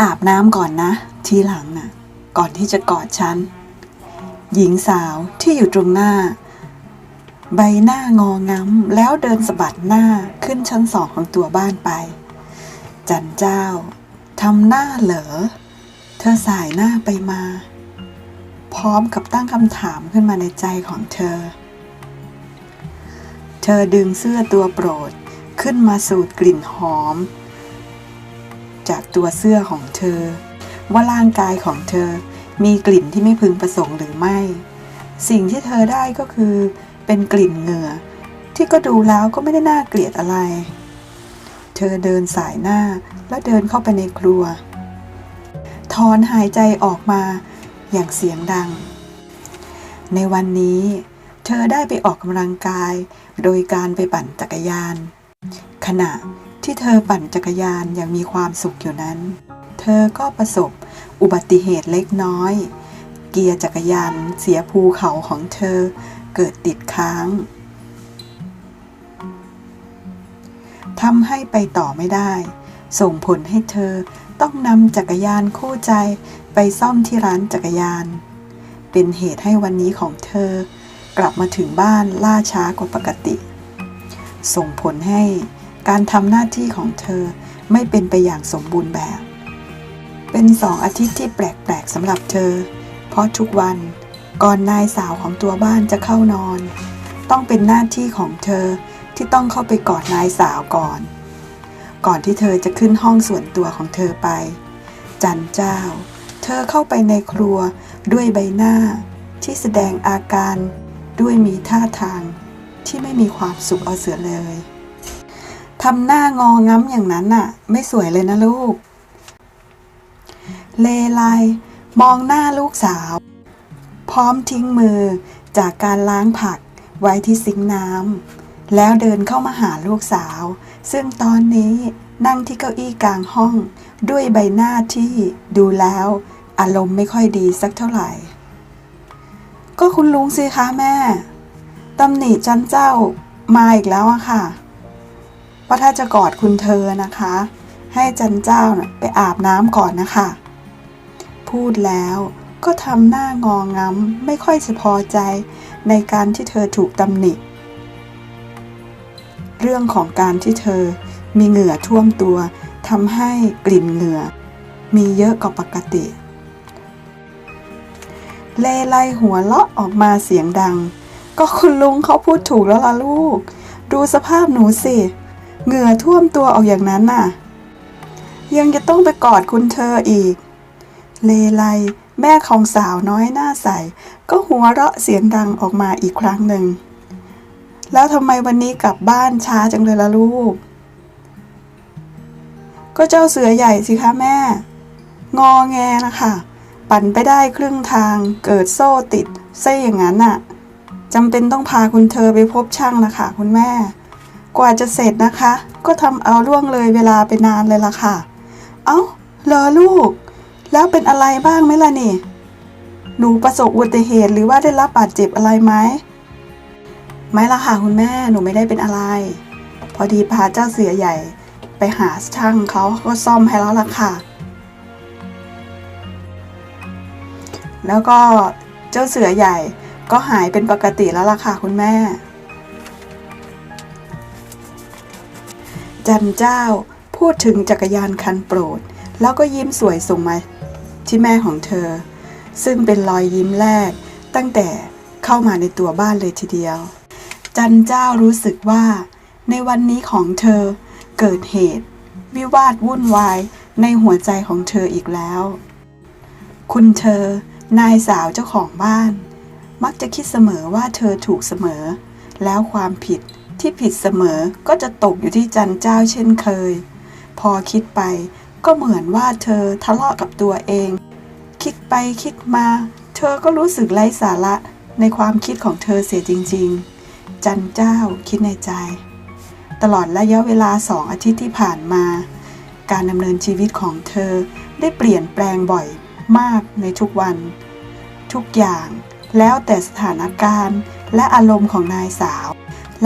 อาบน้ำก่อนนะ ทีหลังน่ะ ก่อนที่จะกอดฉัน หญิงสาวที่อยู่ตรงหน้า ใบหน้างองง้ำแล้วเดินสะบัดหน้าขึ้นชั้นสองของตัวบ้านไป จันเจ้าทำหน้าเหลอ เธอสายหน้าไปมา พร้อมกับตั้งคำถามขึ้นมาในใจของเธอ เธอดึงเสื้อตัวโปรดขึ้นมาสูดกลิ่นหอม จากตัวเสื้อของเธอ ว่าร่างกายของเธอมีกลิ่นที่ไม่พึงประสงค์หรือไม่ สิ่งที่เธอได้ก็คือ เป็นกลิ่นเหงื่อ ที่ก็ดูแล้วก็ไม่ได้น่าเกลียดอะไร เธอเดินสายหน้าแล้วเดินเข้าไปในครัว ถอนหายใจออกมาอย่างเสียงดัง ในวันนี้ เธอได้ไปออกกำลังกาย โดยการไปปั่นจักรยาน ขณะ ที่เธอปั่นจักรยานอย่างมีความสุขอยู่นั้น เธอก็ประสบอุบัติเหตุเล็กน้อย เกียร์จักรยานเสียภูเขาของเธอเกิดติดค้างทำให้ไปต่อไม่ได้ ส่งผลให้เธอต้องนำจักรยานคู่ใจไปซ่อมที่ร้านจักรยาน เป็นเหตุให้วันนี้ของเธอ กลับมาถึงบ้านล่าช้ากว่าปกติ ส่งผลให้ การทำหน้าที่ของเธอไม่เป็นไปอย่างสมบูรณ์แบบ เป็นสองอาทิตย์ที่แปลกๆสำหรับเธอ เพราะทุกวันก่อนนายสาวของตัวบ้านจะเข้านอน ต้องเป็นหน้าที่ของเธอที่ต้องเข้าไปกอดนายสาวก่อน ก่อนที่เธอจะขึ้นห้องส่วนตัวของเธอไป จันเจ้า เธอเข้าไปในครัวด้วยใบหน้าที่แสดงอาการด้วยมีท่าทางที่ไม่มีความสุขเอาเสือเลย ทำหน้างอง้ำอย่างนั้นน่ะ ไม่สวยเลยนะลูก เลไลมองหน้าลูกสาว พร้อมทิ้งมือจากการล้างผักไว้ที่ซิงน้ำแล้วเดินเข้ามาหาลูกสาว ซึ่งตอนนี้นั่งที่เก้าอี้กลางห้อง ด้วยใบหน้าที่ดูแล้ว อารมณ์ไม่ค่อยดีสักเท่าไหร่ ก็คุณลุงสิคะแม่ตำหนิจันเจ้ามาอีกแล้วอะค่ะ ว่าถ้าจะกอดคุณเธอนะคะ ให้จันเจ้าน่ะไปอาบน้ำก่อนนะคะ พูดแล้วก็ทำหน้างองงำไม่ค่อยจะพอใจในการที่เธอถูกตำหนิ เรื่องของการที่เธอมีเหงื่อท่วมตัวทำให้กลิ่นเหงื่อ มีเยอะกว่าปกติ เล่ไล่หัวเลาะออกมาเสียงดัง ก็คุณลุงเขาพูดถูกแล้วล่ะลูก ดูสภาพหนูสิ เหงื่อท่วมตัวออกอย่างนั้นน่ะ ยังจะต้องไปกอดคุณเธออีก เลไลแม่ของสาวน้อยหน้าใส ก็หัวเราะเสียงดังออกมาอีกครั้งหนึ่ง แล้วทำไมวันนี้กลับบ้านช้าจังเลยล่ะลูก ก็เจ้าเสือใหญ่สิคะแม่ งอแงนะคะ ปั่นไปได้ครึ่งทางเกิดโซ่ติดซะอย่างนั้นน่ะจำเป็นต้องพาคุณเธอไปพบช่างนะคะคุณแม่ กว่าจะเสร็จนะคะ ก็ทำเอาล่วงเลยเวลาไปนานเลยล่ะค่ะ เอ้าเหรอลูก แล้วเป็นอะไรบ้างไหมล่ะนี่ หนูประสบอุบัติเหตุหรือว่าได้รับบาดเจ็บอะไรไหมไม่ละค่ะคุณแม่หนูไม่ได้เป็นอะไร พอดีพาเจ้าเสือใหญ่ไปหาช่างเขาก็ซ่อมให้แล้วล่ะค่ะ แล้วก็เจ้าเสือใหญ่ก็หายเป็นปกติแล้วล่ะค่ะคุณแม่ จันเจ้าพูดถึงจักรยานคันโปรด แล้วก็ยิ้มสวยส่งมาที่แม่ของเธอ ซึ่งเป็นรอยยิ้มแรกตั้งแต่เข้ามาในตัวบ้านเลยทีเดียว จันเจ้ารู้สึกว่า ในวันนี้ของเธอเกิดเหตุ วิวาทวุ่นวายในหัวใจของเธออีกแล้ว คุณเธอนายสาวเจ้าของบ้าน มักจะคิดเสมอว่าเธอถูกเสมอ แล้วความผิด ที่ผิดเสมอก็จะตกอยู่ที่จันเจ้าเช่นเคย พอคิดไปก็เหมือนว่าเธอทะเลาะกับตัวเอง คิดไปคิดมา เธอก็รู้สึกไร้สาระในความคิดของเธอเสียจริง ๆ จันเจ้าคิดในใจ ตลอดระยะเวลาสองอาทิตย์ที่ผ่านมา การดำเนินชีวิตของเธอได้เปลี่ยนแปลงบ่อยมากในทุกวัน ทุกอย่างแล้วแต่สถานการณ์และอารมณ์ของนายสาว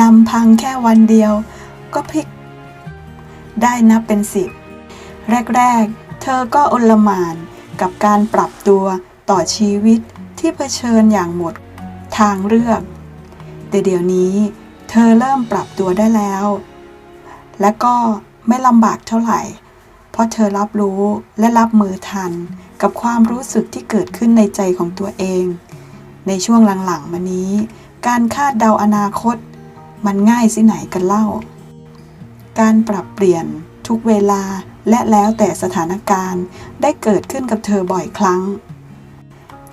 ลำพังแค่วันเดียว ก็พลิก ได้นับเป็นสิบ แรก ๆ เธอก็อลมานกับการปรับตัวต่อชีวิตที่เผชิญอย่างหมดทางเลือก แต่เดี๋ยวนี้ เธอเริ่มปรับตัวได้แล้ว และก็ไม่ลำบากเท่าไหร่ เพราะเธอรับรู้และรับมือทันกับความรู้สึกที่เกิดขึ้นในใจของตัวเอง ในช่วงหลังๆ มานี้ การคาดเดาอนาคต มันง่ายสิไหนกันเล่า การปรับเปลี่ยนทุกเวลาและแล้วแต่สถานการณ์ได้เกิดขึ้นกับเธอบ่อยครั้ง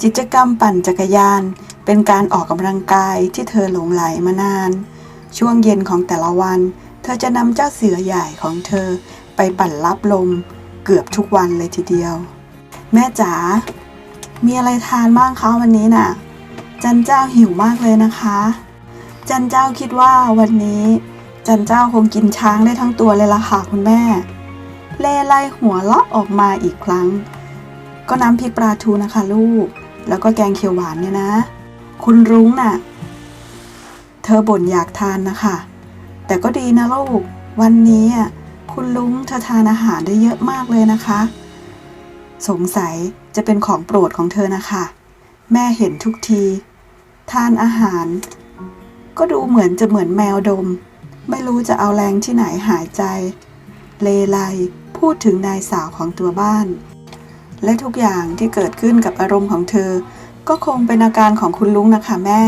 กิจกรรมปั่นจักรยาน เป็นการออกกำลังกายที่เธอหลงไหลมานาน ช่วงเย็นของแต่ละวัน เธอจะนำเจ้าเสือใหญ่ของเธอไปปั่นรับลม เกือบทุกวันเลยทีเดียว แม่จ๋ามีอะไรทานบ้างคะวันนี้น่ะ จันเจ้าหิวมากเลยนะคะ จันเจ้าคิดว่าวันนี้ จันเจ้าคงกินช้างได้ทั้งตัวเลยล่ะค่ะคุณแม่ เล่ไล่หัวเราะออกมาอีกครั้ง ก็น้ำพริกปลาทูนะคะลูก แล้วก็แกงเขียวหวานเนี่ยนะ คุณรุ้งน่ะ เธอบ่นอยากทานนะคะ แต่ก็ดีนะลูก วันนี้อะคุณลุงเธอทานอาหารได้เยอะมากเลยนะคะ สงสัยจะเป็นของโปรดของเธอนะคะ แม่เห็นทุกที ทานอาหาร ก็ดูเหมือนจะเหมือนแมวดม ไม่รู้จะเอาแรงที่ไหนหายใจ เลไลพูดถึงนายสาวของตัวบ้าน และทุกอย่างที่เกิดขึ้นกับอารมณ์ของเธอ ก็คงเป็นอาการของคุณลุงนะคะแม่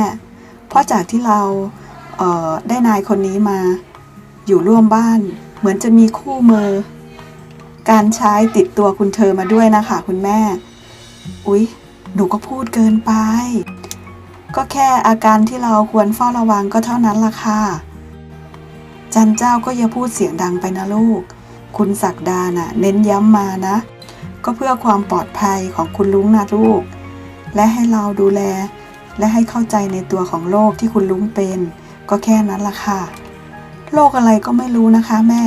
เพราะจากที่เราเได้นายคนนี้มา อยู่ร่วมบ้าน เหมือนจะมีคู่มือ การใช้ติดตัวคุณเธอมาด้วยนะคะคุณแม่ อุ๊ย หนูก็พูดเกินไป ก็แค่อาการที่เราควรเฝ้าระวังก็เท่านั้นล่ะค่ะ จันเจ้าก็อย่าพูดเสียงดังไปนะลูก คุณศักดาน่ะ เน้นย้ำมานะ ก็เพื่อความปลอดภัยของคุณลุงนะลูก และให้เราดูแล และให้เข้าใจในตัวของโรคที่คุณลุงเป็น ก็แค่นั้นล่ะค่ะ โรคอะไรก็ไม่รู้นะคะแม่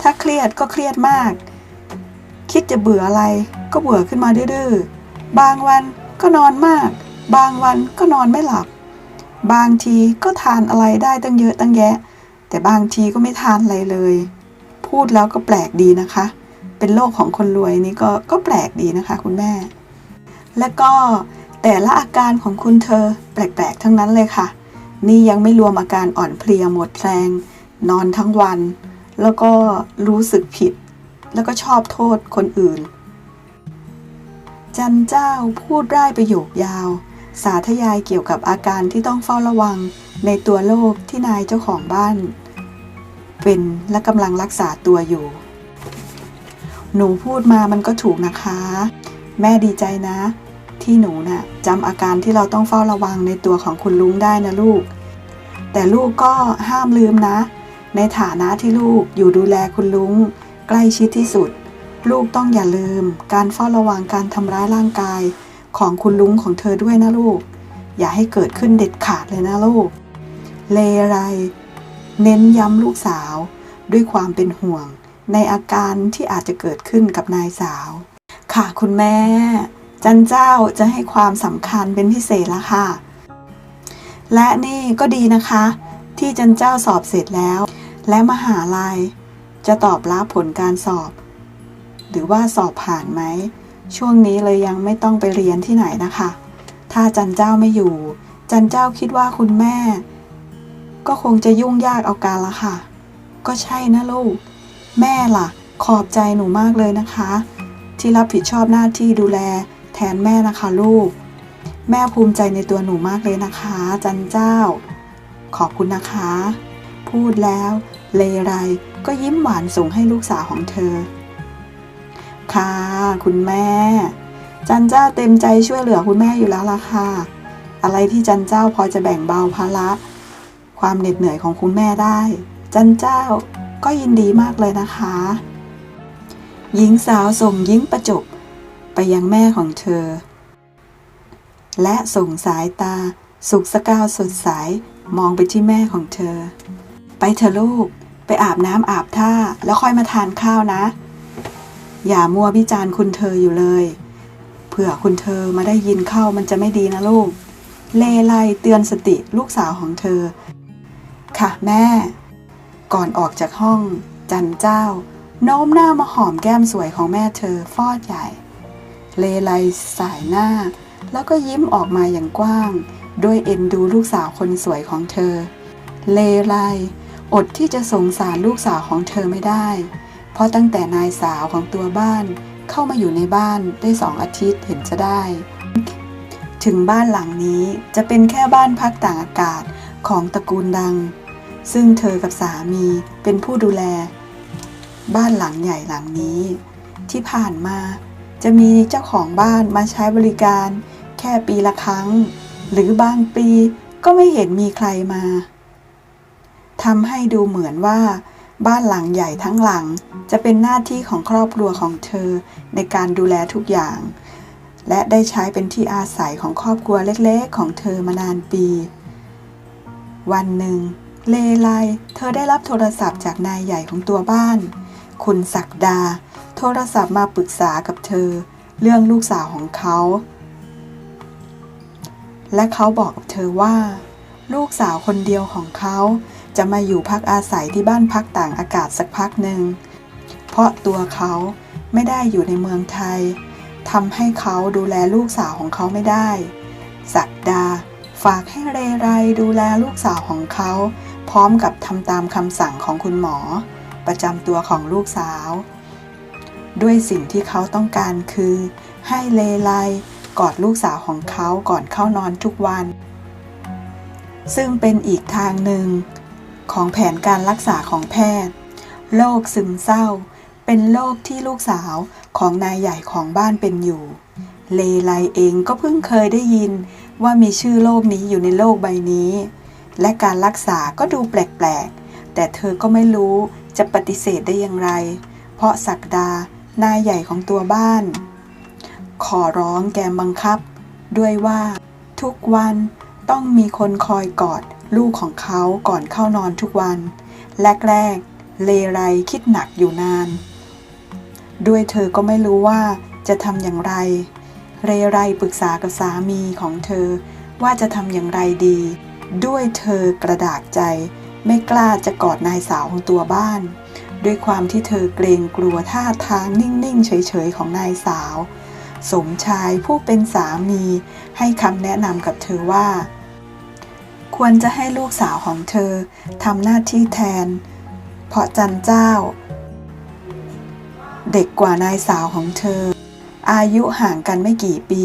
ถ้าเครียดก็เครียดมาก คิดจะเบื่ออะไรก็เบื่อขึ้นมาดื้อบางวันก็นอนมาก บางวันก็นอนไม่หลับ บางทีก็ทานอะไรได้ตั้งเยอะตั้งแยะ แต่บางทีก็ไม่ทานอะไรเลย พูดแล้วก็แปลกดีนะคะ เป็นโรคของคนรวยนี่ก็ก็แปลกดีนะคะ คุณแม่ และก็แต่ละอาการของคุณเธอแปลกๆทั้งนั้นเลยค่ะ นี่ยังไม่รวมอาการอ่อนเพลียหมดแรง นอนทั้งวัน แล้วก็รู้สึกผิด แล้วก็ชอบโทษคนอื่นจันเจ้าพูดร่ายประโยคยาว สาธยายเกี่ยวกับอาการที่ต้องเฝ้าระวังในตัวโรคที่นายเจ้าของบ้าน เป็นและกำลังรักษาตัวอยู่ หนูพูดมามันก็ถูกนะคะ แม่ดีใจนะ ที่หนูน่ะจำอาการที่เราต้องเฝ้าระวังในตัวของคุณลุงได้นะลูก แต่ลูกก็ห้ามลืมนะ ในฐานะที่ลูกอยู่ดูแลคุณลุง ใกล้ชิดที่สุด ลูกต้องอย่าลืม การเฝ้าระวังการทำร้ายร่างกาย ของคุณลุงของเธอด้วยนะลูก อย่าให้เกิดขึ้นเด็ดขาดเลยนะลูก เลไร เน้นย้ำลูกสาว ด้วยความเป็นห่วง ในอาการที่อาจจะเกิดขึ้นกับนายสาว ค่ะคุณแม่ จันเจ้าจะให้ความสำคัญเป็นพิเศษละค่ะ และนี่ก็ดีนะคะ ที่จันเจ้าสอบเสร็จแล้ว และมหาลัย จะตอบรับผลการสอบ หรือว่าสอบผ่านไหม ช่วงนี้เลยยังไม่ต้องไปเรียนที่ไหนนะคะ ถ้าจันเจ้าไม่อยู่ จันเจ้าคิดว่าคุณแม่ ก็คงจะยุ่งยากเอาการละค่ะ ก็ใช่นะลูก แม่ล่ะ ขอบใจหนูมากเลยนะคะ ที่รับผิดชอบหน้าที่ดูแล แทนแม่นะคะลูก แม่ภูมิใจในตัวหนูมากเลยนะคะ จันเจ้า ขอบคุณนะคะ พูดแล้ว เลไรก็ยิ้มหวานส่งให้ลูกสาวของเธอ ค่ะ คุณแม่ จันเจ้าเต็มใจช่วยเหลือคุณแม่อยู่แล้วล่ะค่ะ อะไรที่จันเจ้าพอจะแบ่งเบาภาระ ความเหน็ดเหนื่อยของคุณแม่ได้ จันเจ้าก็ยินดีมากเลยนะคะ หญิงสาวส่งยิ้มประจบไปยังแม่ของเธอ และส่งสายตา สุขสกาวสดใสมองไปที่แม่ของเธอ ไปเถอะลูก ไปอาบน้ำอาบท่าแล้วค่อยมาทานข้าวนะ อย่ามัววิจารณ์คุณเธออยู่เลย เผื่อคุณเธอมาได้ยินเข้ามันจะไม่ดีนะลูก เลไลเตือนสติลูกสาวของเธอ ค่ะแม่ ก่อนออกจากห้อง จันเจ้า โน้มหน้ามาหอมแก้มสวยของแม่เธอฟอดใหญ่ เลไลสายหน้า แล้วก็ยิ้มออกมาอย่างกว้าง ด้วยเอ็นดูลูกสาวคนสวยของเธอ เลไลอดที่จะสงสารลูกสาวของเธอไม่ได้ เพราะตั้งแต่นายสาวของตัวบ้านเข้ามาอยู่ในบ้านได้สองอาทิตย์เห็นจะได้ ถึงบ้านหลังนี้จะเป็นแค่บ้านพักต่างอากาศของตระกูลดัง ซึ่งเธอกับสามีเป็นผู้ดูแล บ้านหลังใหญ่หลังนี้ ที่ผ่านมาจะมีเจ้าของบ้านมาใช้บริการแค่ปีละครั้ง หรือบางปีก็ไม่เห็นมีใครมาทำให้ดูเหมือนว่า บ้านหลังใหญ่ทั้งหลังจะเป็นหน้าที่ของครอบครัวของเธอในการดูแลทุกอย่าง และได้ใช้เป็นที่อาศัยของครอบครัวเล็กๆ ของเธอมานานปี วันหนึ่ง เลไลเธอได้รับโทรศัพท์จากนายใหญ่ของตัวบ้าน คุณศักดา โทรศัพท์มาปรึกษากับเธอ เรื่องลูกสาวของเขา และเขาบอกกับเธอว่า ลูกสาวคนเดียวของเขา จะมาอยู่พักอาศัยที่บ้านพักต่างอากาศสักพักหนึ่ง เพราะตัวเขาไม่ได้อยู่ในเมืองไทยทำให้เขาดูแลลูกสาวของเขาไม่ได้ศักดาฝากให้เรไรดูแลลูกสาวของเขา พร้อมกับทำตามคำสั่งของคุณหมอ ประจำตัวของลูกสาว ด้วยสิ่งที่เขาต้องการคือ ให้เลไลกอดลูกสาวของเขาก่อนเข้านอนทุกวัน ซึ่งเป็นอีกทางหนึ่ง ของแผนการรักษาของแพทย์ โรคซึมเศร้า เป็นโรคที่ลูกสาวของนายใหญ่ของบ้านเป็นอยู่ เลไลเองก็เพิ่งเคยได้ยินว่ามีชื่อโรคนี้อยู่ในโลกใบนี้ และการรักษาก็ดูแปลกๆ แต่เธอก็ไม่รู้จะปฏิเสธได้อย่างไร เพราะศักดานายใหญ่ของตัวบ้าน ขอร้องแกบังคับ ด้วยว่า ทุกวันต้องมีคนคอยกอด ลูกของเขาก่อนเข้านอนทุกวัน แรกๆ เลไรคิดหนักอยู่นาน ด้วยเธอก็ไม่รู้ว่าจะทำอย่างไร เรไรปรึกษากับสามีของเธอว่าจะทำอย่างไรดี ด้วยเธอกระดากใจ ไม่กล้าจะกอดนายสาวของตัวบ้าน ด้วยความที่เธอเกรงกลัวท่าทางนิ่งๆ เฉยๆ ของนายสาว สมชายผู้เป็นสามีให้คำแนะนำกับเธอว่า ควรจะให้ลูกสาวของเธอทำหน้าที่แทน เพราะจันเจ้า เด็กกว่านายสาวของเธอ อายุห่างกันไม่กี่ปี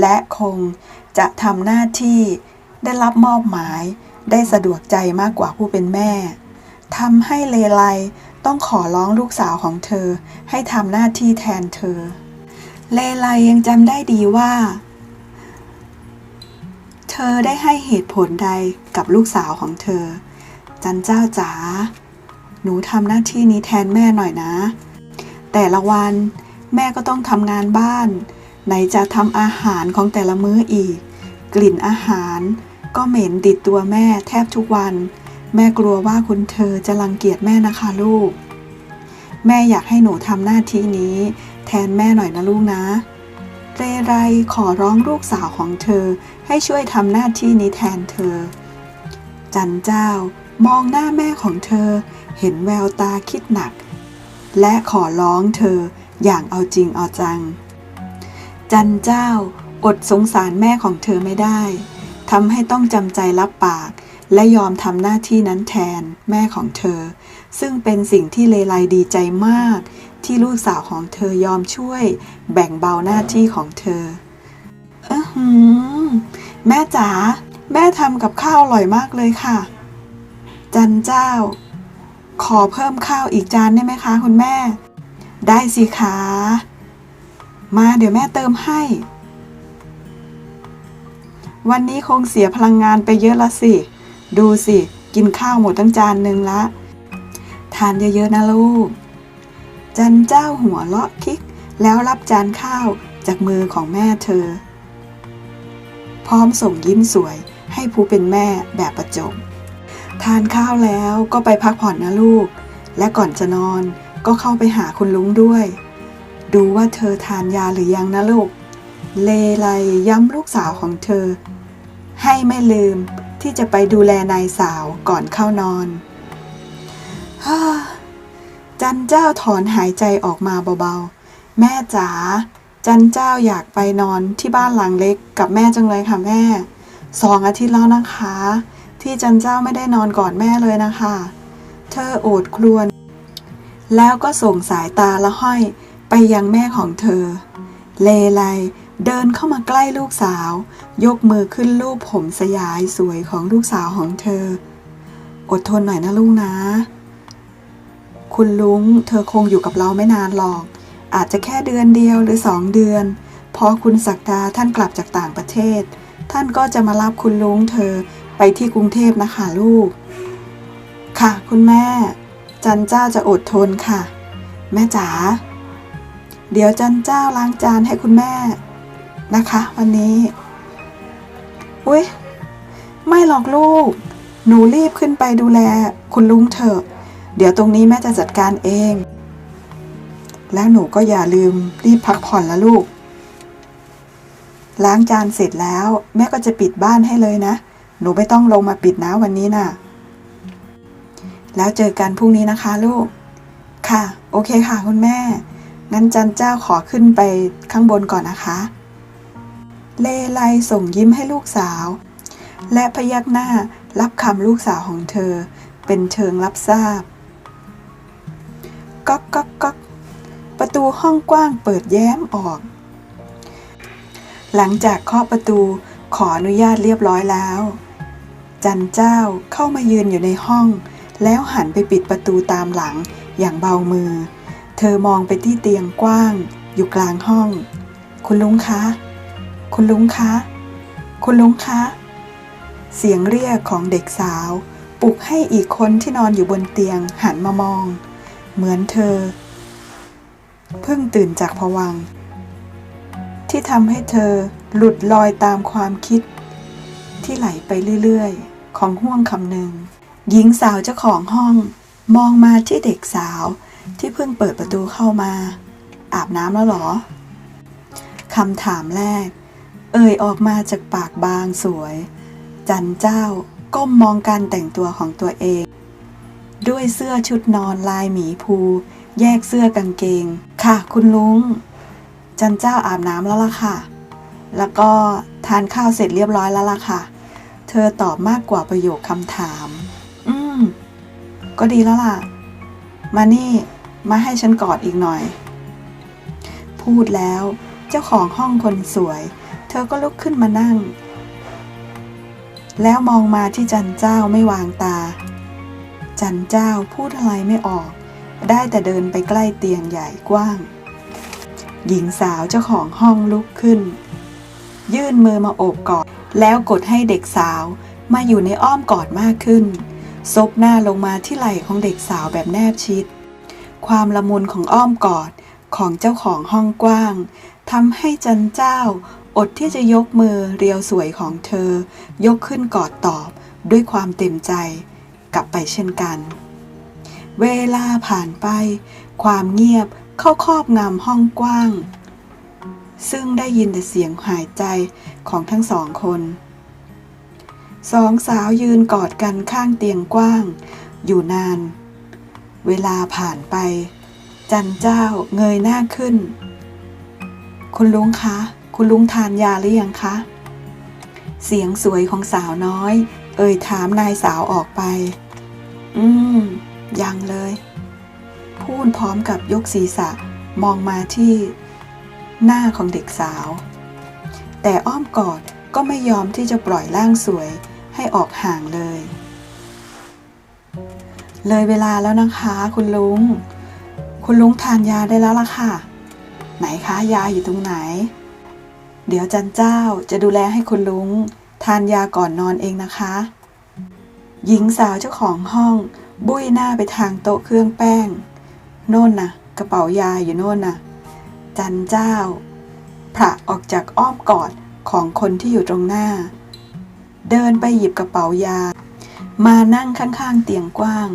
และคงจะทำหน้าที่ได้รับมอบหมายได้สะดวกใจมากกว่าผู้เป็นแม่ทำให้เลไลต้องขอร้องลูกสาวของเธอให้ทำหน้าที่แทนเธอ เลไลยังจำได้ดีว่า เธอได้ให้เหตุผลใดกับลูกสาวของเธอ จันเจ้าจ๋า หนูทำหน้าที่นี้แทนแม่หน่อยนะ แต่ละวันแม่ก็ต้องทำงานบ้าน ไหนจะทำอาหารของแต่ละมื้ออีก กลิ่นอาหารก็เหม็นติดตัวแม่แทบทุกวัน แม่กลัวว่าคุณเธอจะรังเกียจแม่นะคะลูก แม่อยากให้หนูทำหน้าที่นี้ แทนแม่หน่อยนะลูกนะ เรไรขอร้องลูกสาวของเธอให้ช่วยทำหน้าที่นี้แทนเธอ จันเจ้ามองหน้าแม่ของเธอ เห็นแววตาคิดหนัก และขอร้องเธออย่างเอาจริงเอาจัง จันเจ้าอดสงสารแม่ของเธอไม่ได้ทำให้ต้องจำใจรับปาก และยอมทำหน้าที่นั้นแทนแม่ของเธอ ซึ่งเป็นสิ่งที่เลไลดีใจมาก ที่ลูกสาวของเธอยอมช่วย แบ่งเบาหน้าที่ของเธอเออหือแม่จ๋าแม่ทำกับข้าวอร่อยมากเลยค่ะ จันเจ้า ขอเพิ่มข้าวอีกจานได้ไหมคะคุณแม่ ได้สิคะมาเดี๋ยวแม่เติมให้ วันนี้คงเสียพลังงานไปเยอะละสิ ดูสิ กินข้าวหมดตั้งจานหนึ่งละ ทานเยอะๆนะลูก จันเจ้าหัวเลาะคิก แล้วรับจานข้าวจากมือของแม่เธอ พร้อมส่งยิ้มสวยให้ผู้เป็นแม่แบบประจบ ทานข้าวแล้วก็ไปพักผ่อนนะลูก และก่อนจะนอนก็เข้าไปหาคุณลุงด้วย ดูว่าเธอทานยาหรือยังนะลูก เลไลย้ำลูกสาวของเธอ ให้ไม่ลืมที่จะไปดูแลนายสาวก่อนเข้านอนฮ่า จันเจ้าถอนหายใจออกมาเบาๆ แม่จ๋า จันเจ้าอยากไปนอนที่บ้านหลังเล็กกับแม่จังเลยค่ะแม่ สองอาทิตย์แล้วนะคะ ที่จันเจ้าไม่ได้นอนกอดแม่เลยนะคะ เธอโอดครวญแล้วก็ส่งสายตาละห้อยไปยังแม่ของเธอ เลไลเดินเข้ามาใกล้ลูกสาว ยกมือขึ้นลูบผมสยายสวยของลูกสาวของเธอ อดทนหน่อยนะลูกนะ คุณลุงเธอคงอยู่กับเราไม่นานหรอก อาจจะแค่เดือนเดียวหรือสองเดือน พอคุณศักดาท่านกลับจากต่างประเทศ ท่านก็จะมารับคุณลุงเธอไปที่กรุงเทพนะคะลูก ค่ะ คุณแม่ จันเจ้าจะอดทนค่ะ แม่จ๋าเดี๋ยวจันเจ้าล้างจานให้คุณแม่นะคะ วันนี้ อุ้ยไม่หรอกลูก หนูรีบขึ้นไปดูแลคุณลุงเถอะ เดี๋ยวตรงนี้แม่จะจัดการเอง แล้วหนูก็อย่าลืมรีบพักผ่อนละลูก ล้างจานเสร็จแล้ว แม่ก็จะปิดบ้านให้เลยนะ หนูไม่ต้องลงมาปิดนะวันนี้น่ะ แล้วเจอกันพรุ่งนี้นะคะลูก ค่ะ โอเคค่ะคุณแม่ งั้นจันเจ้าขอขึ้นไปข้างบนก่อนนะคะ เลไลส่งยิ้มให้ลูกสาว และพยักหน้ารับคำลูกสาวของเธอเป็นเชิงรับทราบ ก๊อกก๊อกก๊อกประตูห้องกว้างเปิดแย้มออก หลังจากเคาะประตูขออนุญาตเรียบร้อยแล้ว จันเจ้าเข้ามายืนอยู่ในห้อง แล้วหันไปปิดประตูตามหลังอย่างเบามือ เธอมองไปที่เตียงกว้าง อยู่กลางห้อง คุณลุงคะ คุณลุงคะ คุณลุงคะ เสียงเรียกของเด็กสาว ปลุกให้อีกคนที่นอนอยู่บนเตียงหันมามอง เหมือนเธอ เพิ่งตื่นจากผวัง ที่ทำให้เธอหลุดลอยตามความคิด ที่ไหลไปเรื่อยๆ ของห่วงคำหนึ่ง หญิงสาวเจ้าของห้อง มองมาที่เด็กสาวที่เพิ่งเปิดประตูเข้ามา อาบน้ำแล้วหรอคำถามแรก เอ่ยออกมาจากปากบางสวย จันเจ้าก้มมองการแต่งตัวของตัวเอง ด้วยเสื้อชุดนอนลายหมีภูแยกเสื้อกางเกง ค่ะ คุณลุง จันเจ้าอาบน้ำแล้วล่ะค่ะ แล้วก็ทานข้าวเสร็จเรียบร้อยแล้วล่ะค่ะ เธอตอบมากกว่าประโยคคำถาม อืม ก็ดีแล้วล่ะ มานี่มาให้ฉันกอดอีกหน่อย พูดแล้วเจ้าของห้องคนสวย เธอก็ลุกขึ้นมานั่ง แล้วมองมาที่จันเจ้าไม่วางตา จันเจ้าพูดอะไรไม่ออก ได้แต่เดินไปใกล้เตียงใหญ่กว้าง หญิงสาวเจ้าของห้องลุกขึ้น ยื่นมือมาโอบกอด แล้วกดให้เด็กสาวมาอยู่ในอ้อมกอดมากขึ้น ซบหน้าลงมาที่ไหล่ของเด็กสาวแบบแนบชิด ความละมุนของอ้อมกอดของเจ้าของห้องกว้างทำให้จันเจ้าอดที่จะยกมือเรียวสวยของเธอ ยกขึ้นกอดตอบด้วยความเต็มใจ ลับไปเช่นกัน เวลาผ่านไป ความเงียบเข้าครอบงำห้องกว้าง ซึ่งได้ยินแต่เสียงหายใจของทั้งสองคนสองสาวยืนกอดกันข้างเตียงกว้าง อยู่นาน เวลาผ่านไป จันเจ้าเงยหน้าขึ้น คุณลุงคะ คุณลุงทานยาหรือยังคะ เสียงสวยของสาวน้อย เอ่ยถามนายสาวออกไป อืม ยังเลย พูดพร้อมกับยกศีรษะมองมาที่หน้าของเด็กสาว แต่อ้อมกอดก็ไม่ยอมที่จะปล่อยร่างสวยให้ออกห่างเลย เลยเวลาแล้วนะคะคุณลุง คุณลุงทานยาได้แล้วล่ะค่ะ ไหนคะยาอยู่ตรงไหน เดี๋ยวจันเจ้าจะดูแลให้คุณลุง ทานยาก่อนนอนเองนะคะ หญิงสาวเจ้าของห้อง บุ้ยหน้าไปทางโต๊ะเครื่องแป้ง โน่นน่ะกระเป๋ายาอยู่โน่นน่ะจันเจ้าผละออกจากอ้อมกอดของคนที่อยู่ตรงหน้า เดินไปหยิบกระเป๋ายา มานั่งข้างๆเตียงกว้าง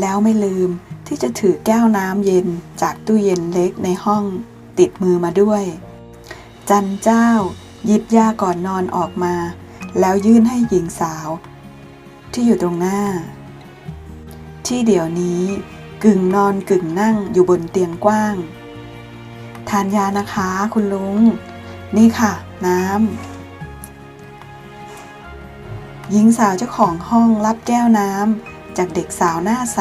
แล้วไม่ลืมที่จะถือแก้วน้ำเย็นจากตู้เย็นเล็กในห้องติดมือมาด้วย จันเจ้า หยิบยาก่อนนอนออกมา แล้วยื่นให้หญิงสาว ที่อยู่ตรงหน้า ที่เดี๋ยวนี้กึ่งนอนกึ่งนั่งอยู่บนเตียงกว้าง ทานยานะคะคุณลุง นี่ค่ะ น้ำหญิงสาวเจ้าของห้องรับแก้วน้ำจากเด็กสาวหน้าใส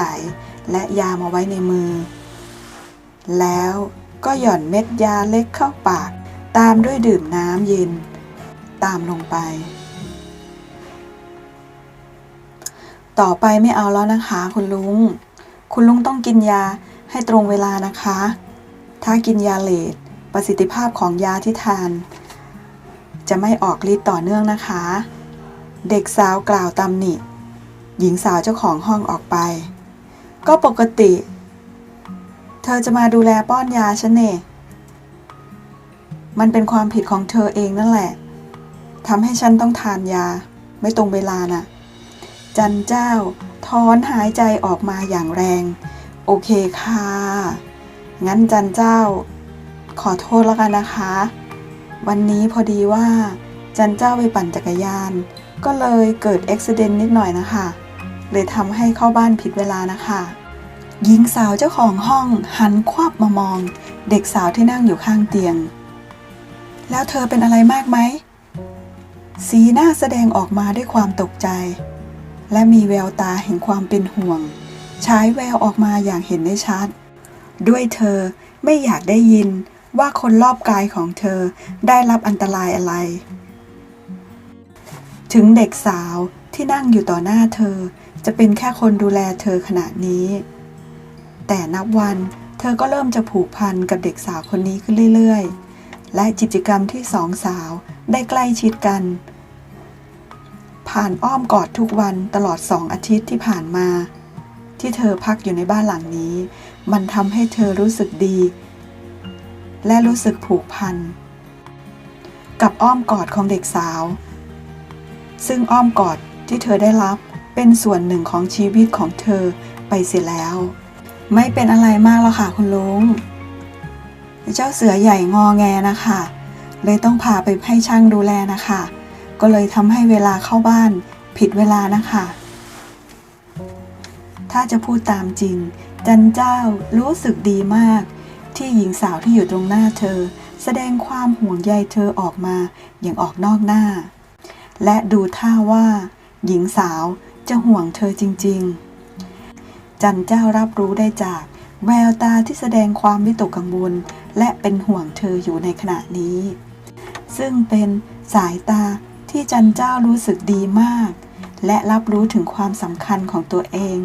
และยามาไว้ในมือ แล้วก็หย่อนเม็ดยาเล็กเข้าปาก ตามด้วยดื่มน้ำเย็น ตามลงไป ต่อไปไม่เอาแล้วนะคะ คุณลุง คุณลุงต้องกินยาให้ตรงเวลานะคะ ถ้ากินยาเลทประสิทธิภาพของยาที่ทาน จะไม่ออกฤทธิ์ต่อเนื่องนะคะ เด็กสาวกล่าวตำหนิ หญิงสาวเจ้าของห้องออกไป ก็ปกติ เธอจะมาดูแลป้อนยาฉันเน่มันเป็นความผิดของเธอเองนั่นแหละทำให้ฉันต้องทานยาไม่ตรงเวลาน่ะ จันเจ้าถอนหายใจออกมาอย่างแรง โอเคค่ะ งั้นจันเจ้า ขอโทษแล้วกันนะคะ วันนี้พอดีว่า จันเจ้าไปปั่นจักรยาน ก็เลยเกิดอุบิเหตุนิดหน่อยนะคะ เลยทำให้เข้าบ้านผิดเวลานะคะหญิงสาวเจ้าของห้องหันควับมามอง เด็กสาวที่นั่งอยู่ข้างเตียง แล้วเธอเป็นอะไรมากไหม สีหน้าแสดงออกมาด้วยความตกใจ และมีแววตาแห่งความเป็นห่วงฉายแววออกมาอย่างเห็นได้ชัด ด้วยเธอไม่อยากได้ยินว่าคนรอบกายของเธอได้รับอันตรายอะไร ถึงเด็กสาวที่นั่งอยู่ต่อหน้าเธอ จะเป็นแค่คนดูแลเธอขณะนี้ แต่นับวันเธอก็เริ่มจะผูกพันกับเด็กสาวคนนี้ขึ้นเรื่อย ๆ และกิจกรรมที่สองสาวได้ใกล้ชิดกัน ผ่านอ้อมกอดทุกวันตลอดสองอาทิตย์ที่ผ่านมา ที่เธอพักอยู่ในบ้านหลังนี้ มันทำให้เธอรู้สึกดี และรู้สึกผูกพัน กับอ้อมกอดของเด็กสาว ซึ่งอ้อมกอดที่เธอได้รับเป็นส่วนหนึ่งของชีวิตของเธอไปเสียแล้ว ไม่เป็นอะไรมากแล้วค่ะคุณลุงเจ้าเสือใหญ่งอแงนะคะ เลยต้องพาไปให้ช่างดูแลนะคะ ก็เลยทำให้เวลาเข้าบ้านผิดเวลานะคะ ถ้าจะพูดตามจริง จันเจ้ารู้สึกดีมาก ที่หญิงสาวที่อยู่ตรงหน้าเธอ แสดงความห่วงใยเธอออกมาอย่างออกนอกหน้า และดูท่าว่า หญิงสาวจะห่วงเธอจริง ๆ จันเจ้ารับรู้ได้จากแววตาที่แสดงความวิตกกังวลและเป็นห่วงเธออยู่ในขณะนี้ ซึ่งเป็นสายตา ที่จันเจ้ารู้สึกดีมาก และรับรู้ถึงความสำคัญของตัวเอง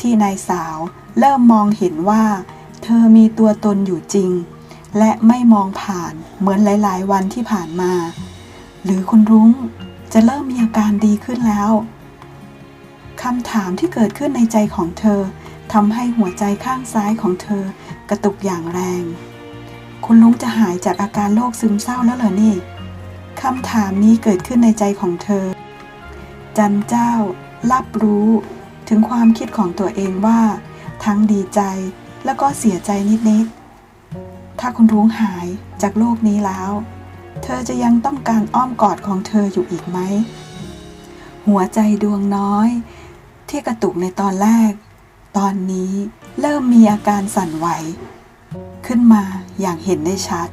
ที่นายสาวเริ่มมองเห็นว่า เธอมีตัวตนอยู่จริง และไม่มองผ่านเหมือนหลาย ๆ วันที่ผ่านมา หรือคุณรุ้งจะเริ่มมีอาการดีขึ้นแล้วคำถามที่เกิดขึ้นในใจของเธอทำให้หัวใจข้างซ้ายของเธอกระตุกอย่างแรง คุณลุงจะหายจากอาการโรคซึมเศร้าแล้วเหรอนี่ คำถามนี้เกิดขึ้นในใจของเธอ จันเจ้ารับรู้ถึงความคิดของตัวเองว่า ทั้งดีใจแล้วก็เสียใจนิดๆ ถ้าคุณรุ้งหายจากโลกนี้แล้ว เธอจะยังต้องการอ้อมกอดของเธออยู่อีกไหม หัวใจดวงน้อย ที่กระตุกในตอนแรก ตอนนี้เริ่มมีอาการสั่นไหว ขึ้นมาอย่างเห็นได้ชัด